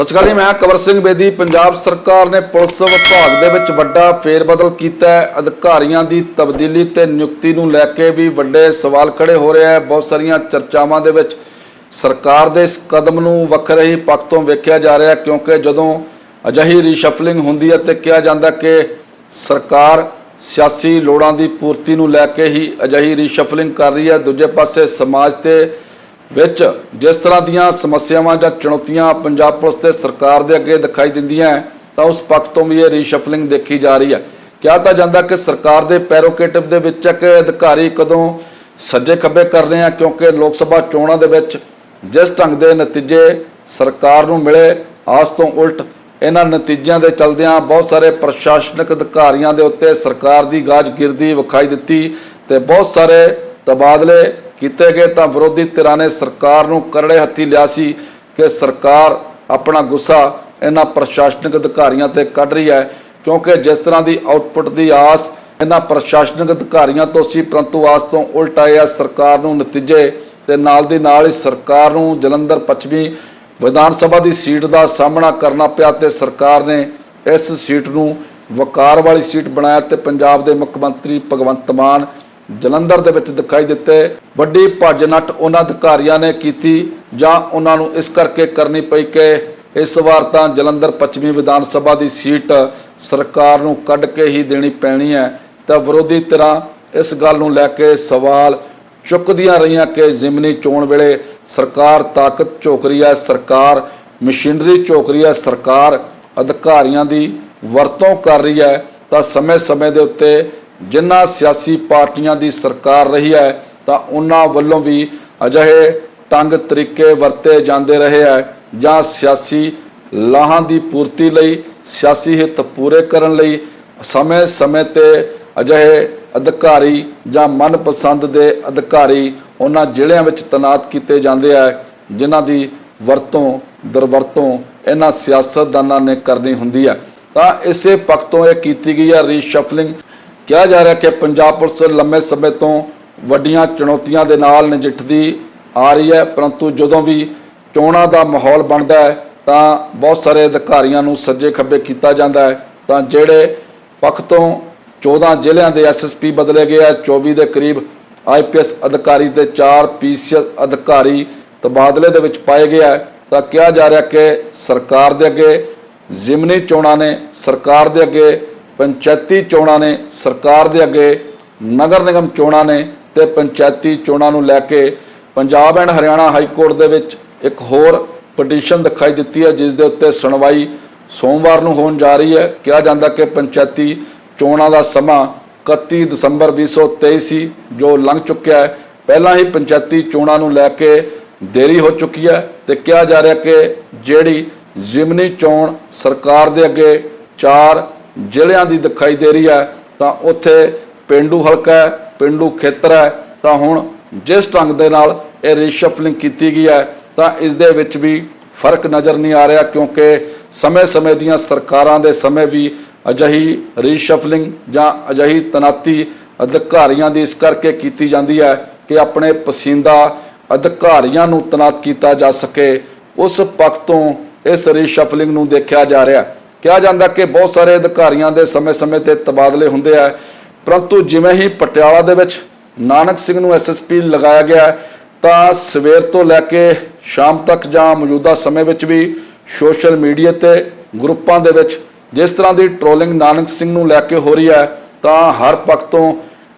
ਸਤਿ ਸ਼੍ਰੀ ਅਕਾਲ ਜੀ, ਮੈਂ ਕਵਰ ਸਿੰਘ ਬੇਦੀ, ਪੰਜਾਬ ਸਰਕਾਰ ਨੇ ਪੁਲਿਸ ਵਿਭਾਗ ਦੇ ਵਿੱਚ ਵੱਡਾ ਫੇਰਬਦਲ ਕੀਤਾ ਹੈ। ਅਧਿਕਾਰੀਆਂ ਦੀ ਤਬਦੀਲੀ ਤੇ ਨਿਯੁਕਤੀ ਨੂੰ ਲੈ ਕੇ ਵੀ ਵੱਡੇ ਸਵਾਲ ਖੜੇ ਹੋ ਰਹੇ ਹੈ। ਬਹੁਤ ਸਾਰੀਆਂ ਚਰਚਾਵਾਂ ਦੇ ਵਿੱਚ ਸਰਕਾਰ ਦੇ ਇਸ ਕਦਮ ਨੂੰ ਵੱਖਰੇ ਹੀ ਪੱਖ ਤੋਂ ਵੇਖਿਆ ਜਾ ਰਿਹਾ ਕਿਉਂਕਿ ਜਦੋਂ ਅਜਿਹੀ ਰੀਸ਼ਫਲਿੰਗ ਹੁੰਦੀ ਹੈ ਤੇ ਕਿਹਾ ਜਾਂਦਾ ਕਿ ਸਰਕਾਰ ਸਿਆਸੀ ਲੋੜਾਂ ਦੀ ਪੂਰਤੀ ਨੂੰ ਲੈ ਕੇ ਹੀ ਅਜਿਹੀ ਰੀਸ਼ਫਲਿੰਗ ਕਰ ਰਹੀ ਹੈ। ਦੂਜੇ ਪਾਸੇ ਸਮਾਜ ਤੇ ਵਿੱਚ ਜਿਸ ਤਰ੍ਹਾਂ ਦੀਆਂ ਸਮੱਸਿਆਵਾਂ ਜਾਂ ਚੁਣੌਤੀਆਂ ਪੰਜਾਬ ਪੁਲਿਸ ਤੇ ਸਰਕਾਰ ਦੇ ਅੱਗੇ ਦਿਖਾਈ ਦਿੰਦੀਆਂ ਹੈ, ਤਾਂ ਉਸ ਪੱਖ ਤੋਂ ਵੀ ਇਹ ਰੀਸ਼ਫਲਿੰਗ ਦੇਖੀ ਜਾ ਰਹੀ ਹੈ। ਕਿਹਾ ਤਾਂ ਜਾਂਦਾ ਕਿ ਸਰਕਾਰ ਦੇ ਪੈਰੋਕੇਟਿਵ ਦੇ ਵਿੱਚ ਹੈ ਕਿ ਅਧਿਕਾਰੀ ਕਦੋਂ ਸੱਜੇ ਖੱਬੇ ਕਰ ਰਹੇ ਆ ਕਿਉਂਕਿ ਲੋਕ ਸਭਾ ਚੋਣਾਂ ਦੇ ਵਿੱਚ ਜਿਸ ਢੰਗ ਦੇ ਨਤੀਜੇ ਸਰਕਾਰ ਨੂੰ ਮਿਲੇ ਆਸ ਤੋਂ ਉਲਟ ਇਹਨਾਂ ਨਤੀਜਿਆਂ ਦੇ ਚਲਦਿਆਂ ਬਹੁਤ ਸਾਰੇ ਪ੍ਰਸ਼ਾਸਨਿਕ ਅਧਿਕਾਰੀਆਂ ਦੇ ਉੱਤੇ ਸਰਕਾਰ ਦੀ ਗਾਜ ਗਿਰਦੀ ਵਿਖਾਈ ਦਿੱਤੀ ਤੇ ਬਹੁਤ ਸਾਰੇ ਤਬਾਦਲੇ ਕੀਤੇ ਗਏ ਤਾਂ ਵਿਰੋਧੀ ਧਿਰਾਂ ਨੇ ਸਰਕਾਰ ਨੂੰ ਕਰੜੇ ਹੱਥੀ ਲਿਆ ਸੀ ਕਿ ਸਰਕਾਰ ਆਪਣਾ ਗੁੱਸਾ ਇਹਨਾਂ ਪ੍ਰਸ਼ਾਸਨਿਕ ਅਧਿਕਾਰੀਆਂ ਤੇ ਕੱਢ ਰਹੀ ਹੈ, ਕਿਉਂਕਿ ਜਿਸ ਤਰ੍ਹਾਂ ਦੀ ਆਉਟਪੁੱਟ ਦੀ ਆਸ ਇਹਨਾਂ ਪ੍ਰਸ਼ਾਸਨਿਕ ਅਧਿਕਾਰੀਆਂ ਤੋਂ ਸੀ, ਪਰੰਤੂ ਆਸ ਤੋਂ ਉਲਟ ਆਏ ਆ ਸਰਕਾਰ ਨੂੰ ਨਤੀਜੇ ਤੇ ਨਾਲ ਦੀ ਨਾਲ ਹੀ ਸਰਕਾਰ ਨੂੰ ਜਲੰਧਰ ਪੱਛਮੀ ਵਿਧਾਨ ਸਭਾ ਦੀ ਸੀਟ ਦਾ ਸਾਹਮਣਾ ਕਰਨਾ ਪਿਆ ਤੇ ਸਰਕਾਰ ਨੇ ਇਸ ਸੀਟ ਨੂੰ ਵਕਾਰ ਵਾਲੀ ਸੀਟ ਬਣਾਇਆ ਤੇ ਪੰਜਾਬ ਦੇ ਮੁੱਖ ਮੰਤਰੀ ਭਗਵੰਤ ਮਾਨ ਜਲੰਧਰ ਦੇ ਵਿੱਚ ਦਿਖਾਈ ਦਿੱਤੇ ਵੱਡੀ ਭੱਜ ਨੱਟ ਉਹਨਾਂ ਅਧਿਕਾਰੀਆਂ ਨੇ ਕੀਤੀ ਜਾਂ ਉਹਨਾਂ ਨੂੰ ਇਸ ਕਰਕੇ ਕਰਨੀ ਪਈ ਕਿ ਇਸ ਵਾਰ ਤਾਂ ਜਲੰਧਰ ਪੱਛਮੀ ਵਿਧਾਨ ਸਭਾ ਦੀ ਸੀਟ ਸਰਕਾਰ ਨੂੰ ਕੱਢ ਕੇ ਹੀ ਦੇਣੀ ਪੈਣੀ ਹੈ। ਤਾਂ ਵਿਰੋਧੀ ਧਿਰਾਂ, ਇਸ ਗੱਲ ਨੂੰ ਲੈ ਕੇ ਸਵਾਲ ਚੁੱਕਦੀਆਂ ਰਹੀਆਂ ਕਿ ਜ਼ਿਮਨੀ ਚੋਣ ਵੇਲੇ ਸਰਕਾਰ ਤਾਕਤ ਝੋਕ ਰਹੀ ਹੈ, ਸਰਕਾਰ ਮਸ਼ੀਨਰੀ ਝੋਕ ਰਹੀ ਹੈ, ਸਰਕਾਰ ਅਧਿਕਾਰੀਆਂ ਦੀ ਵਰਤੋਂ ਕਰ ਰਹੀ ਹੈ। ਤਾਂ ਸਮੇਂ-ਸਮੇਂ ਦੇ ਉੱਤੇ ਜਿਨ੍ਹਾਂ ਸਿਆਸੀ ਪਾਰਟੀਆਂ ਦੀ ਸਰਕਾਰ ਰਹੀ ਹੈ, ਤਾਂ ਉਹਨਾਂ ਵੱਲੋਂ ਵੀ ਅਜਿਹੇ ਤੰਗ ਤਰੀਕੇ ਵਰਤੇ ਜਾਂਦੇ ਰਹੇ ਹੈ ਜਾਂ ਸਿਆਸੀ ਲਾਹਾਂ ਦੀ ਪੂਰਤੀ ਲਈ, ਸਿਆਸੀ ਹਿੱਤ ਪੂਰੇ ਕਰਨ ਲਈ ਸਮੇਂ-ਸਮੇਂ ਤੇ ਅਜਿਹੇ ਅਧਿਕਾਰੀ ਜਾਂ ਮਨਪਸੰਦ ਦੇ ਅਧਿਕਾਰੀ ਉਹਨਾਂ ਜ਼ਿਲ੍ਹਿਆਂ ਵਿੱਚ ਤੈਨਾਤ ਕੀਤੇ ਜਾਂਦੇ ਆ ਜਿਨ੍ਹਾਂ ਦੀ ਵਰਤੋਂ, ਦਰਵਰਤੋਂ ਇਹਨਾਂ ਸਿਆਸਤਦਾਨਾਂ ਨੇ ਕਰਨੀ ਹੁੰਦੀ ਹੈ। ਤਾਂ ਇਸੇ ਪੱਖ ਤੋਂ ਇਹ ਕੀਤੀ ਗਈ ਹੈ ਰੀਸ਼ਫਲਿੰਗ ਕਿਹਾ ਜਾ ਰਿਹਾ ਕਿ ਪੰਜਾਬ ਪੁਲਿਸ ਲੰਮੇ ਸਮੇਂ ਤੋਂ ਵੱਡੀਆਂ ਚੁਣੌਤੀਆਂ ਦੇ ਨਾਲ ਨਜਿੱਠਦੀ ਆ ਰਹੀ ਹੈ, ਪਰੰਤੂ ਜਦੋਂ ਵੀ ਚੋਣਾਂ ਦਾ ਮਾਹੌਲ ਬਣਦਾ ਹੈ, ਤਾਂ ਬਹੁਤ ਸਾਰੇ ਅਧਿਕਾਰੀਆਂ ਨੂੰ ਸੱਜੇ ਖੱਬੇ ਕੀਤਾ ਜਾਂਦਾ ਹੈ। ਤਾਂ ਜਿਹੜੇ ਪੱਖ ਤੋਂ 14 ਜ਼ਿਲ੍ਹਿਆਂ ਦੇ ਐਸਐਸਪੀ ਬਦਲੇ ਗਏ ਆ 24 ਦੇ ਕਰੀਬ ਆਈਪੀਐਸ ਅਧਿਕਾਰੀ ਤੇ 4 ਪੀਸੀਐਸ ਅਧਿਕਾਰੀ ਤਬਾਦਲੇ ਦੇ ਵਿੱਚ ਪਾਏ ਗਏ ਆ। ਤਾਂ ਕਿਹਾ ਜਾ ਰਿਹਾ ਕਿ ਸਰਕਾਰ ਦੇ ਅੱਗੇ, ਜ਼ਿਮਨੀ ਚੋਣਾਂ ਨੇ ਸਰਕਾਰ ਦੇ ਅੱਗੇ ਪੰਚਾਇਤੀ ਚੋਣਾਂ ਨੇ ਸਰਕਾਰ ਦੇ ਅੱਗੇ, ਨਗਰ ਨਿਗਮ ਚੋਣਾਂ ਨੇ ਤੇ ਪੰਚਾਇਤੀ ਚੋਣਾਂ ਨੂੰ ਲੈ ਕੇ Punjab and Haryana high court ਦੇ ਵਿੱਚ ਇੱਕ ਹੋਰ ਪਟੀਸ਼ਨ ਦਿਖਾਈ ਦਿੱਤੀ ਹੈ, ਜਿਸ ਦੇ ਉੱਤੇ ਸੁਣਵਾਈ ਸੋਮਵਾਰ ਨੂੰ ਹੋਣ ਜਾ ਰਹੀ ਹੈ। ਕਿਹਾ ਜਾਂਦਾ ਕਿ ਪੰਚਾਇਤੀ ਚੋਣਾਂ ਦਾ ਸਮਾਂ 31 ਦਸੰਬਰ 2023 ਸੀ, ਜੋ ਲੰਘ ਚੁੱਕਿਆ ਹੈ। ਪਹਿਲਾਂ ਹੀ ਪੰਚਾਇਤੀ ਚੋਣਾਂ ਨੂੰ ਲੈ ਕੇ ਦੇਰੀ ਹੋ ਚੁੱਕੀ ਹੈ ਤੇ ਕਿਹਾ ਜਾ ਰਿਹਾ ਕਿ ਜਿਹੜੀ ਜ਼ਿਮਨੀ ਚੋਣ ਸਰਕਾਰ ਦੇ ਅੱਗੇ ਚਾਰ ਜ਼ਿਲ੍ਹਿਆਂ ਦੀ ਦਿਖਾਈ ਦੇ ਰਹੀ ਹੈ, ਤਾਂ ਉੱਥੇ ਪਿੰਡੂ ਹਲਕਾ ਹੈ, ਪਿੰਡੂ ਖੇਤਰ ਹੈ, ਤਾਂ ਹੁਣ ਜਿਸ ਢੰਗ ਦੇ ਨਾਲ ਇਹ ਰੀਸ਼ਫਲਿੰਗ ਕੀਤੀ ਗਈ ਹੈ, ਤਾਂ ਇਸ ਦੇ ਵਿੱਚ ਵੀ ਫ਼ਰਕ ਨਜ਼ਰ ਨਹੀਂ ਆ ਰਿਹਾ, ਕਿਉਂਕਿ ਸਮੇਂ-ਸਮੇਂ ਦੀਆਂ ਸਰਕਾਰਾਂ ਦੇ ਸਮੇਂ ਵੀ ਅਜਿਹੀ ਰੀਸ਼ਫਲਿੰਗ ਜਾਂ ਅਜਿਹੀ ਤਨਾਤੀ ਅਧਿਕਾਰੀਆਂ ਦੀ ਇਸ ਕਰਕੇ ਕੀਤੀ ਜਾਂਦੀ ਹੈ ਕਿ ਆਪਣੇ ਪਸੰਦੀਦਾ ਅਧਿਕਾਰੀਆਂ ਨੂੰ ਤਨਾਤ ਕੀਤਾ ਜਾ ਸਕੇ। ਉਸ ਪੱਖ ਤੋਂ ਇਸ ਰੀਸ਼ਫਲਿੰਗ ਨੂੰ ਦੇਖਿਆ ਜਾ ਰਿਹਾ। ਕਿਹਾ ਜਾਂਦਾ ਕਿ ਬਹੁਤ ਸਾਰੇ ਅਧਿਕਾਰੀਆਂ ਦੇ ਸਮੇਂ-ਸਮੇਂ ਤੇ ਤਬਾਦਲੇ ਹੁੰਦੇ ਆ। ਪਰੰਤੂ ਜਿਵੇਂ ਹੀ ਪਟਿਆਲਾ ਦੇ ਵਿੱਚ ਨਾਨਕ ਸਿੰਘ ਨੂੰ ਐਸਐਸਪੀ ਲਗਾਇਆ ਗਿਆ, ਤਾਂ ਸਵੇਰ ਤੋਂ ਲੈ ਕੇ ਸ਼ਾਮ ਤੱਕ ਜਾਂ ਮੌਜੂਦਾ ਸਮੇਂ ਵਿੱਚ ਵੀ ਸੋਸ਼ਲ ਮੀਡੀਆ ਤੇ ਗਰੁੱਪਾਂ ਦੇ ਵਿੱਚ ਜਿਸ ਤਰ੍ਹਾਂ ਦੀ ਟ੍ਰੋਲਿੰਗ ਨਾਨਕ ਸਿੰਘ ਨੂੰ ਲੈ ਕੇ ਹੋ ਰਹੀ ਹੈ, ਤਾਂ ਹਰ ਪੱਖ ਤੋਂ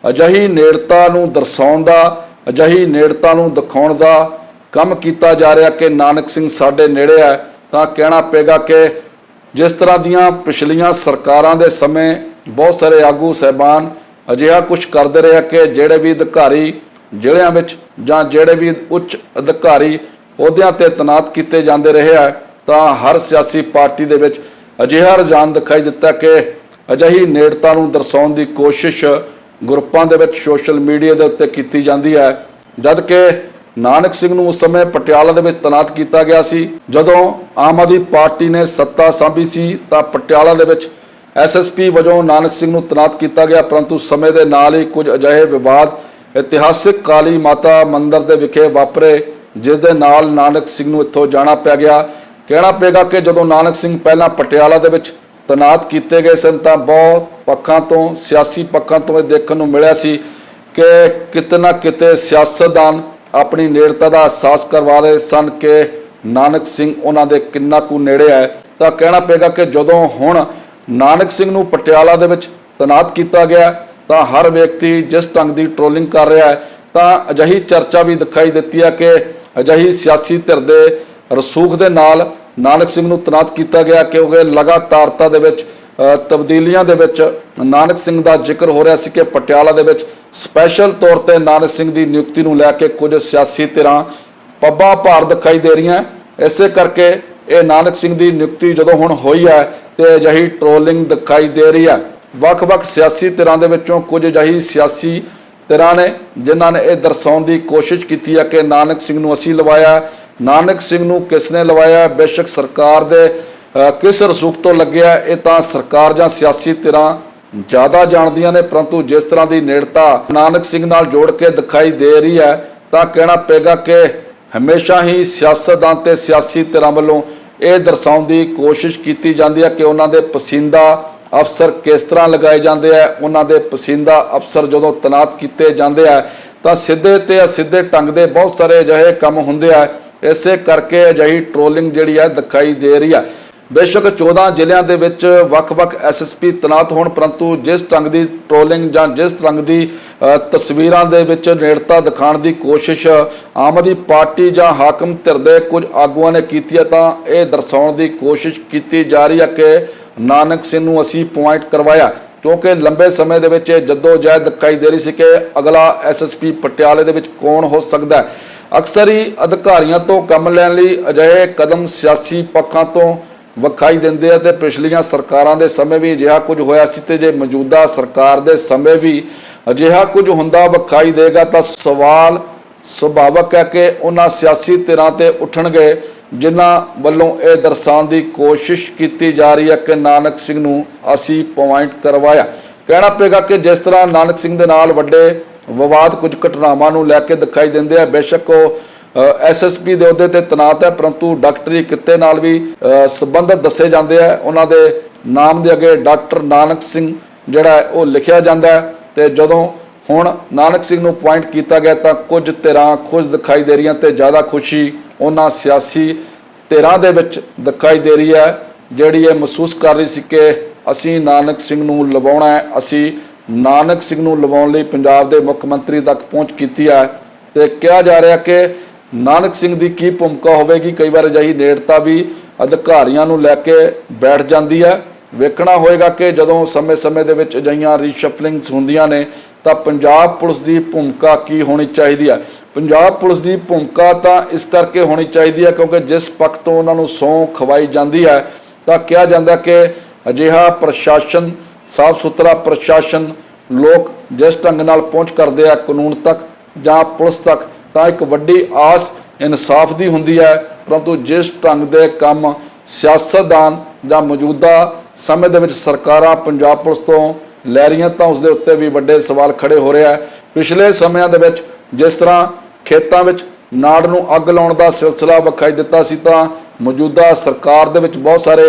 ਅਜਿਹੀ ਨੇੜਤਾ ਨੂੰ ਦਰਸਾਉਣ ਦਾ, ਅਜਿਹੀ ਨੇੜਤਾ ਨੂੰ ਦਿਖਾਉਣ ਦਾ ਕੰਮ ਕੀਤਾ ਜਾ ਰਿਹਾ ਕਿ ਨਾਨਕ ਸਿੰਘ ਸਾਡੇ ਨੇੜੇ ਹੈ। ਤਾਂ ਕਹਿਣਾ ਪਏਗਾ ਕਿ ਜਿਸ ਤਰ੍ਹਾਂ ਦੀਆਂ ਪਿਛਲੀਆਂ ਸਰਕਾਰਾਂ ਦੇ ਸਮੇਂ ਬਹੁਤ ਸਾਰੇ ਆਗੂ ਸਹਿਬਾਨ ਅਜਿਹਾ ਕੁਝ ਕਰਦੇ ਰਹੇ ਕਿ ਜਿਹੜੇ ਵੀ ਅਧਿਕਾਰੀ ਜ਼ਿਲ੍ਹਿਆਂ ਵਿੱਚ ਜਾਂ ਜਿਹੜੇ ਵੀ ਉੱਚ ਅਧਿਕਾਰੀ ਅਹੁਦਿਆਂ ਤੇ ਤੈਨਾਤ ਕੀਤੇ ਜਾਂਦੇ ਰਹੇ ਆ, ਤਾਂ ਹਰ ਸਿਆਸੀ ਪਾਰਟੀ ਦੇ ਵਿੱਚ ਅਜਿਹਾ ਰੁਝਾਨ ਦਿਖਾਈ ਦਿੱਤਾ ਕਿ ਅਜਿਹੀ ਨੇੜਤਾ ਨੂੰ ਦਰਸਾਉਣ ਦੀ ਕੋਸ਼ਿਸ਼ ਗਰੁੱਪਾਂ ਦੇ ਵਿੱਚ ਸੋਸ਼ਲ ਮੀਡੀਆ ਦੇ ਉੱਤੇ ਕੀਤੀ ਜਾਂਦੀ ਹੈ। ਜਦ ਕਿ ਨਾਨਕ ਸਿੰਘ ਨੂੰ ਉਸ ਸਮੇਂ ਪਟਿਆਲਾ ਦੇ ਵਿੱਚ ਤੈਨਾਤ ਕੀਤਾ ਗਿਆ ਸੀ। ਜਦੋਂ ਆਮ ਆਦਮੀ ਪਾਰਟੀ ਨੇ ਸੱਤਾ ਸਾਂਭੀ ਸੀ, ਤਾਂ ਪਟਿਆਲਾ ਦੇ ਵਿੱਚ ਐਸਐਸਪੀ ਵਜੋਂ ਨਾਨਕ ਸਿੰਘ ਨੂੰ ਤੈਨਾਤ ਕੀਤਾ ਗਿਆ। ਪਰੰਤੂ ਸਮੇਂ ਦੇ ਨਾਲ ਹੀ ਕੁਝ ਅਜਿਹੇ ਵਿਵਾਦ ਇਤਿਹਾਸਿਕ ਕਾਲੀ ਮਾਤਾ ਮੰਦਿਰ ਦੇ ਵਿਖੇ ਵਾਪਰੇ, ਜਿਸ ਦੇ ਨਾਲ ਨਾਨਕ ਸਿੰਘ ਨੂੰ ਇੱਥੋਂ ਜਾਣਾ ਪੈ ਗਿਆ। ਕਹਿਣਾ ਪਏਗਾ ਕਿ ਜਦੋਂ ਨਾਨਕ ਸਿੰਘ ਪਹਿਲਾਂ ਪਟਿਆਲਾ ਦੇ ਵਿੱਚ ਤੈਨਾਤ ਕੀਤੇ ਗਏ ਸਨ, ਤਾਂ ਬਹੁਤ ਪੱਖਾਂ ਤੋਂ, ਸਿਆਸੀ ਪੱਖਾਂ ਤੋਂ ਇਹ ਦੇਖਣ ਨੂੰ ਮਿਲਿਆ ਸੀ ਕਿ ਕਿਤੇ ਨਾ ਕਿਤੇ ਸਿਆਸਤਦਾਨ ਆਪਣੀ ਨੇੜਤਾ ਦਾ ਅਹਿਸਾਸ ਕਰਵਾ ਰਹੇ ਸਨ ਕਿ ਨਾਨਕ ਸਿੰਘ ਉਹਨਾਂ ਦੇ ਕਿੰਨਾ ਕੁ ਨੇੜੇ ਹੈ। ਤਾਂ ਕਹਿਣਾ ਪਏਗਾ ਕਿ ਜਦੋਂ ਹੁਣ ਨਾਨਕ ਸਿੰਘ ਨੂੰ ਪਟਿਆਲਾ ਦੇ ਵਿੱਚ ਤੈਨਾਤ ਕੀਤਾ ਗਿਆ, ਤਾਂ ਹਰ ਵਿਅਕਤੀ ਜਿਸ ਢੰਗ ਦੀ ਟ੍ਰੋਲਿੰਗ ਕਰ ਰਿਹਾ ਹੈ, ਤਾਂ ਅਜਿਹੀ ਚਰਚਾ ਵੀ ਦਿਖਾਈ ਦਿੱਤੀ ਹੈ ਕਿ ਅਜਿਹੀ ਸਿਆਸੀ ਧਿਰ ਦੇ ਰਸੂਖ ਦੇ ਨਾਲ ਨਾਨਕ ਸਿੰਘ ਨੂੰ ਤੈਨਾਤ ਕੀਤਾ ਗਿਆ ਕਿਉਂਕਿ ਲਗਾਤਾਰਤਾ ਦੇ ਵਿੱਚ ਤਬਦੀਲੀਆਂ ਦੇ ਵਿੱਚ ਨਾਨਕ ਸਿੰਘ ਦਾ ਜ਼ਿਕਰ ਹੋ ਰਿਹਾ ਸੀ ਕਿ ਪਟਿਆਲਾ ਦੇ ਵਿੱਚ ਸਪੈਸ਼ਲ ਤੌਰ ਤੇ ਨਾਨਕ ਸਿੰਘ ਦੀ ਨਿਯੁਕਤੀ ਨੂੰ ਲੈ ਕੇ ਕੁਝ ਸਿਆਸੀ ਧਿਰਾਂ ਪੱਬਾਂ ਭਾਰ ਦਿਖਾਈ ਦੇ ਰਹੀਆਂ ਇਸੇ ਕਰਕੇ ਇਹ ਨਾਨਕ ਸਿੰਘ ਦੀ ਨਿਯੁਕਤੀ ਜਦੋਂ ਹੁਣ ਹੋਈ ਹੈ ਤੇ ਅਜਿਹੀ ਟ੍ਰੋਲਿੰਗ ਦਿਖਾਈ ਦੇ ਰਹੀ ਹੈ। ਵੱਖ-ਵੱਖ ਸਿਆਸੀ ਧਿਰਾਂ ਦੇ ਵਿੱਚੋਂ ਕੁਝ ਅਜਿਹੀ ਸਿਆਸੀ ਧਿਰਾਂ ਨੇ ਜਿਨ੍ਹਾਂ ਨੇ ਇਹ ਦਰਸਾਉਣ ਦੀ ਕੋਸ਼ਿਸ਼ ਕੀਤੀ ਹੈ ਕਿ ਨਾਨਕ ਸਿੰਘ ਨੂੰ ਅਸੀਂ ਲਵਾਇਆ ਨਾਨਕ ਸਿੰਘ ਨੂੰ ਕਿਸ ਨੇ ਲਵਾਇਆ ਬੇਸ਼ੱਕ ਸਰਕਾਰ ਦੇ ਕਿਸ ਰਸੂਖ ਤੋਂ ਲੱਗਿਆ ਇਹ ਤਾਂ ਸਰਕਾਰ ਜਾਂ ਸਿਆਸੀ ਧਿਰਾਂ ਜ਼ਿਆਦਾ ਜਾਣਦੀਆਂ ਨੇ, ਪਰੰਤੂ ਜਿਸ ਤਰ੍ਹਾਂ ਦੀ ਨੇੜਤਾ ਨਾਨਕ ਸਿੰਘ ਨਾਲ ਜੋੜ ਕੇ ਦਿਖਾਈ ਦੇ ਰਹੀ ਹੈ, ਤਾਂ ਕਹਿਣਾ ਪਏਗਾ ਕਿ ਹਮੇਸ਼ਾ ਹੀ ਸਿਆਸਤਦਾਨ ਤੇ ਸਿਆਸੀ ਧਿਰਾਂ ਵੱਲੋਂ ਇਹ ਦਰਸਾਉਣ ਦੀ ਕੋਸ਼ਿਸ਼ ਕੀਤੀ ਜਾਂਦੀ ਹੈ ਕਿ ਉਹਨਾਂ ਦੇ ਪਸੰਦੀਦਾ ਅਫਸਰ ਕਿਸ ਤਰ੍ਹਾਂ ਲਗਾਏ ਜਾਂਦੇ ਆ, ਉਹਨਾਂ ਦੇ ਪਸੰਦੀਦਾ ਅਫਸਰ ਜਦੋਂ ਤੈਨਾਤ ਕੀਤੇ ਜਾਂਦੇ ਆ, ਤਾਂ ਸਿੱਧੇ ਤੇ ਅਸਿੱਧੇ ਢੰਗ ਦੇ ਬਹੁਤ ਸਾਰੇ ਅਜਿਹੇ ਕੰਮ ਹੁੰਦੇ ਆ, ਇਸੇ ਕਰਕੇ ਅਜਿਹੀ ਟ੍ਰੋਲਿੰਗ ਜਿਹੜੀ ਹੈ ਦਿਖਾਈ ਦੇ ਰਹੀ ਆ। ਬੇਸ਼ੱਕ 14 ਜ਼ਿਲ੍ਹਿਆਂ ਦੇ ਵਿੱਚ ਵੱਖ-ਵੱਖ ਐਸਐਸਪੀ ਤੈਨਾਤ ਹੋਣ, ਪਰੰਤੂ ਜਿਸ ਢੰਗ ਦੀ ਟ੍ਰੋਲਿੰਗ ਜਾਂ ਜਿਸ ਢੰਗ ਦੀ ਤਸਵੀਰਾਂ ਦੇ ਵਿੱਚ ਨੇੜਤਾ ਦਿਖਾਉਣ ਦੀ ਕੋਸ਼ਿਸ਼ ਆਮ ਆਦਮੀ ਪਾਰਟੀ ਜਾਂ ਹਾਕਮ ਧਿਰ ਦੇ ਕੁਝ ਆਗੂਆਂ ਨੇ ਕੀਤੀ ਹੈ, ਤਾਂ ਇਹ ਦਰਸਾਉਣ ਦੀ ਕੋਸ਼ਿਸ਼ ਕੀਤੀ ਜਾ ਰਹੀ ਹੈ ਕਿ ਨਾਨਕ ਸਿੰਘ ਨੂੰ ਅਸੀਂ ਪੁਆਇੰਟ ਕਰਵਾਇਆ। ਕਿਉਂਕਿ ਲੰਬੇ ਸਮੇਂ ਦੇ ਵਿੱਚ ਇਹ ਜੱਦੋ ਜਹਿਦ ਦਿਖਾਈ ਦੇ ਰਹੀ ਸੀ ਕਿ ਅਗਲਾ ਐਸਐਸਪੀ ਪਟਿਆਲੇ ਦੇ ਵਿੱਚ ਕੌਣ ਹੋ ਸਕਦਾ ਹੈ। ਅਕਸਰ ਹੀ ਅਧਿਕਾਰੀਆਂ ਤੋਂ ਕੰਮ ਲੈਣ ਲਈ ਅਜਿਹੇ ਕਦਮ ਸਿਆਸੀ ਪੱਖਾਂ ਤੋਂ ਵਿਖਾਈ ਦਿੰਦੇ ਆ ਤੇ ਪਿਛਲੀਆਂ ਸਰਕਾਰਾਂ ਦੇ ਸਮੇਂ ਵੀ ਅਜਿਹਾ ਕੁਝ ਹੋਇਆ ਸੀ ਤੇ ਜੇ ਮੌਜੂਦਾ ਸਰਕਾਰ ਦੇ ਸਮੇਂ ਵੀ ਅਜਿਹਾ ਕੁਝ ਹੁੰਦਾ ਵਿਖਾਈ ਦੇਗਾ ਤਾਂ ਸਵਾਲ ਸੁਭਾਵਕ ਹੈ ਕਿ ਉਹਨਾਂ ਸਿਆਸੀ ਧਿਰਾਂ ਤੇ ਉੱਠਣਗੇ ਜਿਨ੍ਹਾਂ ਵੱਲੋਂ ਇਹ ਦਰਸਾਉਣ ਦੀ ਕੋਸ਼ਿਸ਼ ਕੀਤੀ ਜਾ ਰਹੀ ਹੈ ਕਿ ਨਾਨਕ ਸਿੰਘ ਨੂੰ ਅਸੀਂ ਪੁਆਇੰਟ ਕਰਵਾਇਆ। ਕਹਿਣਾ ਪਏਗਾ ਕਿ ਜਿਸ ਤਰ੍ਹਾਂ ਨਾਨਕ ਸਿੰਘ ਦੇ ਨਾਲ ਵੱਡੇ ਵਿਵਾਦ ਕੁਝ ਘਟਨਾਵਾਂ ਨੂੰ ਲੈ ਕੇ ਦਿਖਾਈ ਦਿੰਦੇ ਆ, ਬੇਸ਼ੱਕ ਉਹ ਐਸਐਸਪੀ ਦੇ ਅਹੁਦੇ ਤੇ ਤੈਨਾਤ ਹੈ, ਪਰੰਤੂ ਡਾਕਟਰੀ ਕਿੱਤੇ ਨਾਲ ਵੀ ਸੰਬੰਧਤ ਦੱਸੇ ਜਾਂਦੇ ਆ। ਉਹਨਾਂ ਦੇ ਨਾਮ ਦੇ ਅੱਗੇ ਡਾਕਟਰ ਨਾਨਕ ਸਿੰਘ ਜਿਹੜਾ ਉਹ ਲਿਖਿਆ ਜਾਂਦਾ ਹੈ। ਤੇ ਜਦੋਂ ਹੁਣ ਨਾਨਕ ਸਿੰਘ ਨੂੰ ਪੁਆਇੰਟ ਕੀਤਾ ਗਿਆ ਤਾਂ ਕੁਝ ਧਿਰਾਂ ਖੁਸ਼ ਦਿਖਾਈ ਦੇ ਰਹੀਆਂ ਤੇ ਜ਼ਿਆਦਾ ਖੁਸ਼ੀ ਉਹਨਾਂ ਸਿਆਸੀ ਧਿਰਾਂ ਦੇ ਵਿੱਚ ਦਿਖਾਈ ਦੇ ਰਹੀ ਹੈ। ਜਿਹੜੀ ਇਹ ਮਹਿਸੂਸ ਕਰ ਰਹੀ ਸੀ ਕਿ ਅਸੀਂ ਨਾਨਕ ਸਿੰਘ ਨੂੰ ਲਵਾਉਣਾ ਹੈ, ਅਸੀਂ ਨਾਨਕ ਸਿੰਘ ਨੂੰ ਲਵਾਉਣ ਲਈ ਪੰਜਾਬ ਦੇ ਮੁੱਖ ਮੰਤਰੀ ਤੱਕ ਪਹੁੰਚ ਕੀਤੀ ਹੈ। ਤੇ ਕਿਹਾ ਜਾ ਰਿਹਾ ਕਿ ਨਾਨਕ ਸਿੰਘ ਦੀ ਕੀ ਭੂਮਿਕਾ ਹੋਵੇਗੀ? ਕਈ ਵਾਰ ਅਜਿਹੀ ਨੇੜਤਾ ਵੀ ਅਧਿਕਾਰੀਆਂ ਨੂੰ ਲੈ ਕੇ ਬੈਠ ਜਾਂਦੀ ਹੈ। ਵੇਖਣਾ ਹੋਏਗਾ ਕਿ ਜਦੋਂ ਸਮੇਂ-ਸਮੇਂ ਦੇ ਵਿੱਚ ਅਜਿਹੀਆਂ ਰੀਸ਼ਫਲਿੰਗਸ ਹੁੰਦੀਆਂ ਨੇ, ਤਾਂ ਪੰਜਾਬ ਪੁਲਿਸ ਦੀ ਭੂਮਿਕਾ ਕੀ ਹੋਣੀ ਚਾਹੀਦੀ ਹੈ? ਪੰਜਾਬ ਪੁਲਿਸ ਦੀ ਭੂਮਿਕਾ ਤਾਂ ਇਸ ਕਰਕੇ ਹੋਣੀ ਚਾਹੀਦੀ ਹੈ ਕਿਉਂਕਿ ਜਿਸ ਪੱਖ ਤੋਂ ਉਹਨਾਂ ਨੂੰ ਸਹੁੰ ਖਵਾਈ ਜਾਂਦੀ ਹੈ, ਤਾਂ ਕਿਹਾ ਜਾਂਦਾ ਕਿ ਅਜਿਹਾ ਪ੍ਰਸ਼ਾਸਨ ਸਾਫ਼ ਸੁਥਰਾ ਪ੍ਰਸ਼ਾਸਨ ਲੋਕ ਜਿਸ ਢੰਗ ਨਾਲ ਪਹੁੰਚ ਕਰਦੇ ਆ ਕਾਨੂੰਨ ਤੱਕ ਜਾਂ ਪੁਲਿਸ ਤੱਕ ਤਾਂ ਇੱਕ ਵੱਡੀ ਆਸ ਇਨਸਾਫ ਦੀ ਹੁੰਦੀ ਹੈ। ਪਰੰਤੂ ਜਿਸ ਢੰਗ ਦੇ ਕੰਮ ਸਿਆਸਤਦਾਨ ਜਾਂ ਮੌਜੂਦਾ ਸਮੇਂ ਦੇ ਵਿੱਚ ਸਰਕਾਰਾਂ ਪੰਜਾਬ ਪੁਲਿਸ ਤੋਂ ਲੈ ਰਹੀਆਂ ਤਾਂ ਉਸ ਦੇ ਉੱਤੇ ਵੀ ਵੱਡੇ ਸਵਾਲ ਖੜੇ ਹੋ ਰਿਹਾ ਹੈ ਪਿਛਲੇ ਸਮਿਆਂ ਦੇ ਵਿੱਚ ਜਿਸ ਤਰ੍ਹਾਂ ਖੇਤਾਂ ਵਿੱਚ ਨਾੜ ਨੂੰ ਅੱਗ ਲਾਉਣ ਦਾ ਸਿਲਸਿਲਾ ਵਿਖਾਈ ਦਿੱਤਾ ਸੀ ਤਾਂ ਮੌਜੂਦਾ ਸਰਕਾਰ ਦੇ ਵਿੱਚ ਬਹੁਤ ਸਾਰੇ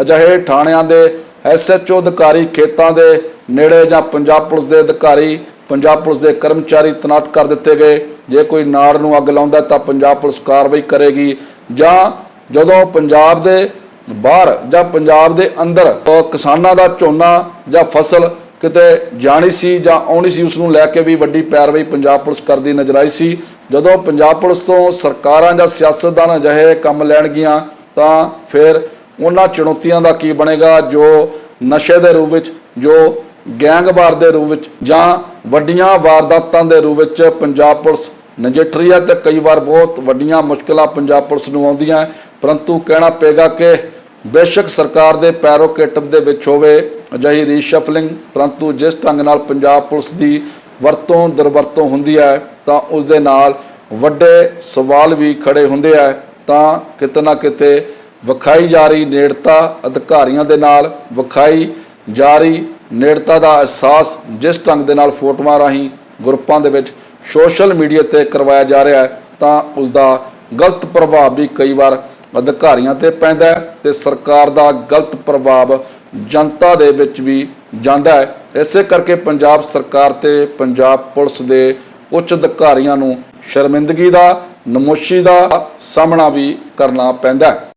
ਅਜਿਹੇ ਥਾਣਿਆਂ ਦੇ ਐਸਐਚਓ ਅਧਿਕਾਰੀ ਖੇਤਾਂ ਦੇ ਨੇੜੇ ਜਾਂ ਪੰਜਾਬ ਪੁਲਿਸ ਦੇ ਅਧਿਕਾਰੀ ਪੰਜਾਬ ਪੁਲਿਸ ਦੇ ਕਰਮਚਾਰੀ ਤੈਨਾਤ ਕਰ ਦਿੱਤੇ ਗਏ। ਜੇ ਕੋਈ ਨਾੜ ਨੂੰ ਅੱਗ ਲਾਉਂਦਾ ਤਾਂ ਪੰਜਾਬ ਪੁਲਿਸ ਕਾਰਵਾਈ ਕਰੇਗੀ। ਜਾਂ ਜਦੋਂ ਪੰਜਾਬ ਦੇ ਬਾਹਰ ਜਾਂ ਪੰਜਾਬ ਦੇ ਅੰਦਰ ਕਿਸਾਨਾਂ ਦਾ ਝੋਨਾ ਜਾਂ ਫਸਲ ਕਿਤੇ ਜਾਣੀ ਸੀ ਜਾਂ ਆਉਣੀ ਸੀ, ਉਸ ਨੂੰ ਲੈ ਕੇ ਵੀ ਵੱਡੀ ਪੈਰਵਾਈ ਪੰਜਾਬ ਪੁਲਿਸ ਕਰਦੀ ਨਜ਼ਰ ਆਈ ਸੀ। ਜਦੋਂ ਪੰਜਾਬ ਪੁਲਿਸ ਤੋਂ ਸਰਕਾਰਾਂ ਜਾਂ ਸਿਆਸਤਦਾਨ ਅਜਿਹੇ ਕੰਮ ਲੈਣਗੀਆਂ ਤਾਂ ਫਿਰ ਉਹਨਾਂ ਚੁਣੌਤੀਆਂ ਦਾ ਕੀ ਬਣੇਗਾ? ਜੋ ਨਸ਼ੇ ਦੇ ਰੂਪ ਵਿੱਚ, ਜੋ ਗੈਂਗਵਾਰ ਦੇ ਰੂਪ ਵਿੱਚ ਜਾਂ ਵੱਡੀਆਂ ਵਾਰਦਾਤਾਂ ਦੇ ਰੂਪ ਵਿੱਚ ਪੰਜਾਬ ਪੁਲਿਸ ਨਜਿੱਠ ਰਹੀ ਹੈ ਤੇ ਕਈ ਵਾਰ ਬਹੁਤ ਵੱਡੀਆਂ ਮੁਸ਼ਕਲਾਂ ਪੰਜਾਬ ਪੁਲਿਸ ਨੂੰ ਆਉਂਦੀਆਂ ਪਰੰਤੂ ਕਹਿਣਾ ਪਏਗਾ ਕਿ ਬੇਸ਼ੱਕ ਸਰਕਾਰ ਦੇ ਪੈਰੋਕੇਟਿਵ ਦੇ ਵਿੱਚ ਹੋਵੇ ਅਜਿਹੀ ਰੀਸ਼ਫਲਿੰਗ ਪਰੰਤੂ ਜਿਸ ਢੰਗ ਨਾਲ ਪੰਜਾਬ ਪੁਲਿਸ ਦੀ ਵਰਤੋਂ ਦੁਰਵਰਤੋਂ ਹੁੰਦੀ ਹੈ, ਤਾਂ ਉਸ ਦੇ ਨਾਲ ਵੱਡੇ ਸਵਾਲ ਵੀ ਖੜੇ ਹੁੰਦੇ ਆ ਤਾਂ ਕਿਤੇ ਨਾ ਕਿਤੇ ਵਿਖਾਈ ਜਾ ਰਹੀ ਨੇੜਤਾ ਅਧਿਕਾਰੀਆਂ ਦੇ ਨਾਲ ਵਿਖਾਈ ਜਾਰੀ ਨੇੜਤਾ ਦਾ ਅਹਿਸਾਸ ਜਿਸ ਢੰਗ ਦੇ ਨਾਲ ਫੋਟੋਆਂ ਰਾਹੀਂ ਗਰੁੱਪਾਂ ਦੇ ਵਿੱਚ ਸੋਸ਼ਲ ਮੀਡੀਆ ਤੇ ਕਰਵਾਇਆ ਜਾ ਰਿਹਾ ਹੈ, ਤਾਂ ਉਸ ਦਾ ਗਲਤ ਪ੍ਰਭਾਵ ਵੀ ਕਈ ਵਾਰ ਅਧਿਕਾਰੀਆਂ ਤੇ ਪੈਂਦਾ ਹੈ ਤੇ ਸਰਕਾਰ ਦਾ ਗਲਤ ਪ੍ਰਭਾਵ ਜਨਤਾ ਦੇ ਵਿੱਚ ਵੀ ਜਾਂਦਾ ਹੈ। ਇਸੇ ਕਰਕੇ ਪੰਜਾਬ ਸਰਕਾਰ ਤੇ ਪੰਜਾਬ ਪੁਲਿਸ ਦੇ ਉੱਚ ਅਧਿਕਾਰੀਆਂ ਨੂੰ ਸ਼ਰਮਿੰਦਗੀ ਦਾ, ਨਮੋਸ਼ੀ ਦਾ ਸਾਹਮਣਾ ਵੀ ਕਰਨਾ ਪੈਂਦਾ ਹੈ।